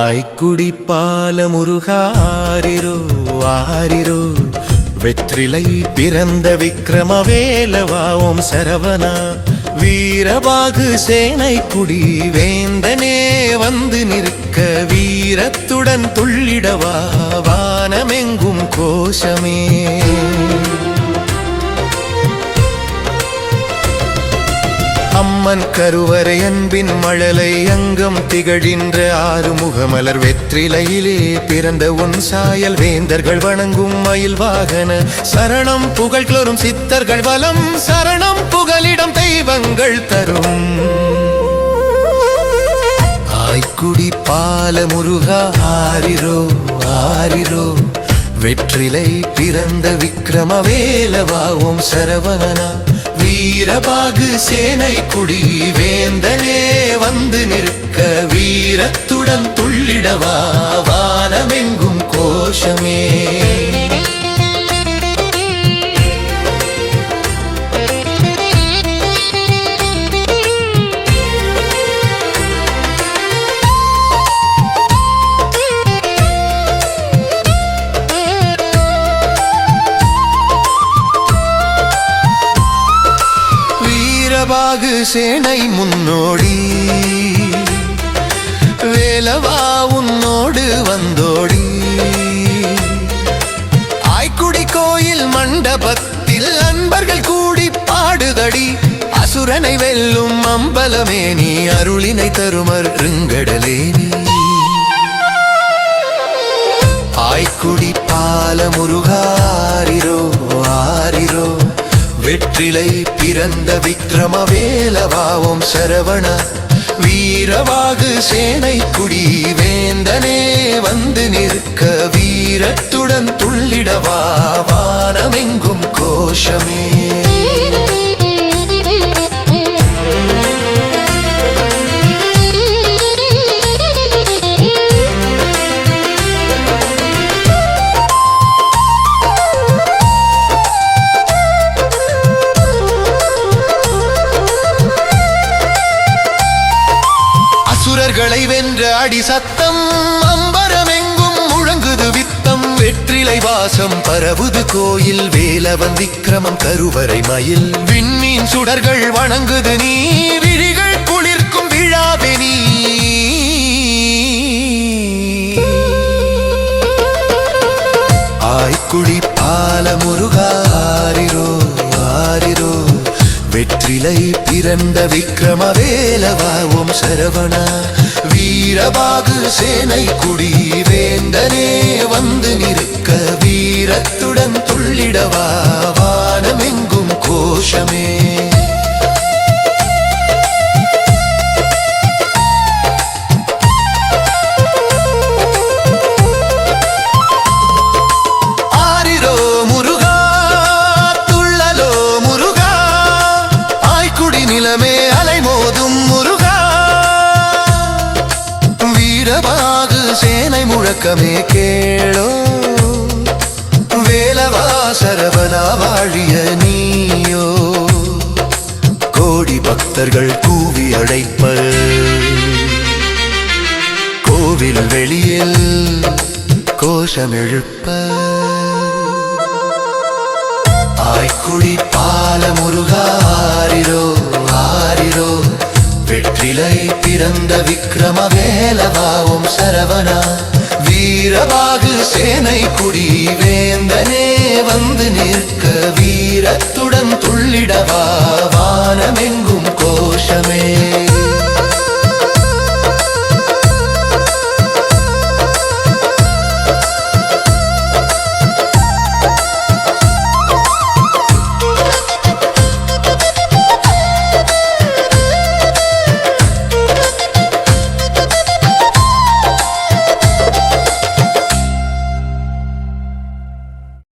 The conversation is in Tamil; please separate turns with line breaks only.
ஆய்க்குடி பாலமுருகாரிரோ ஆரிரோ வெற்றிலை பிறந்த விக்ரமவேலவாவும் சரவணா. வீரபாகு சேனை குடி வேந்தனே வந்து நிற்க வீரத்துடன் துள்ளிடவா வானமெங்கும் கோஷமே. அம்மன் கருவறை அன்பின் மழலை அங்கம் திகழ்கின்ற ஆறுமுகமலர் வெற்றிலையிலே பிறந்த உன் சாயல் வேந்தர்கள் வணங்கும் மயில் வாகன சரணம் புகழ்களோரும் சித்தர்கள் வலம் சரணம் பால முருகா ஆரிரோ ஆரிரோ. வெற்றிலை பிறந்த விக்ரம வேலவாவும் சரவணனா. வீரபாகு சேனை குடி வேந்தனே வந்து நிற்க வீரத்துடன் துள்ளிடவா வானமெங்கும் கோஷமே. வீரபாகு சேனை முன்னோடி. வேலவா உன்னோடு வந்தோடி. ஆய்க்குடி கோயில் மண்டபத்தில் அன்பர்கள் கூடி பாடுதடி. அசுரனை வெல்லும் அம்பலமே நீ அருளினை தருமர் ருங்கடலே ஆய்க்குடி பால முருகாரிரோ வெற்றிலை பிறந்த விக்ரம வேலவாவும் சரவண. வீரவாகு சேனை குடி வேந்தனே வந்து நிற்க வீரத்துடன் துள்ளிடவா. வானமெங்கும் கோஷமே. அசுரர்களை வென்ற அடி சத்தம் அம்பரமெங்கும் முழங்குது வித்தம். வெற்றிலை வாசம் பரவுது கோயில் வேலவன் விக்கிரமம் கருவறை மயில். விண்மீன் சுடர்கள் வணங்குது நீ விழிகள் குளிர்க்கும் விழாவெனி நீ. வெற்றிலை பிறந்த விக்ரம வேலவாவும் சரவணா வீரபாகு சேனை குடி வேந்தனே வந்து நிற்க வீரத்துடன் துள்ளிடவா வானமெங்கும் கோஷமே. முழக்கமே கேளோ. வேலவா சரவணா வாழிய நீயோ. கோடி பக்தர்கள் கூவி அழைப்பர் கோவில் வெளியில் கோஷம் எழுப்ப ஆய்க்குடி பால முருகாரிரோ ஆரிரோ வெற்றிலை பிறந்த விக்ரம வேலவாவும் சரவணா. வீரவாகு சேனை குடி வேந்தனே வந்து நிற்க வீரத்துடன் துள்ளிடவா வானமெங்கும் கோஷமே.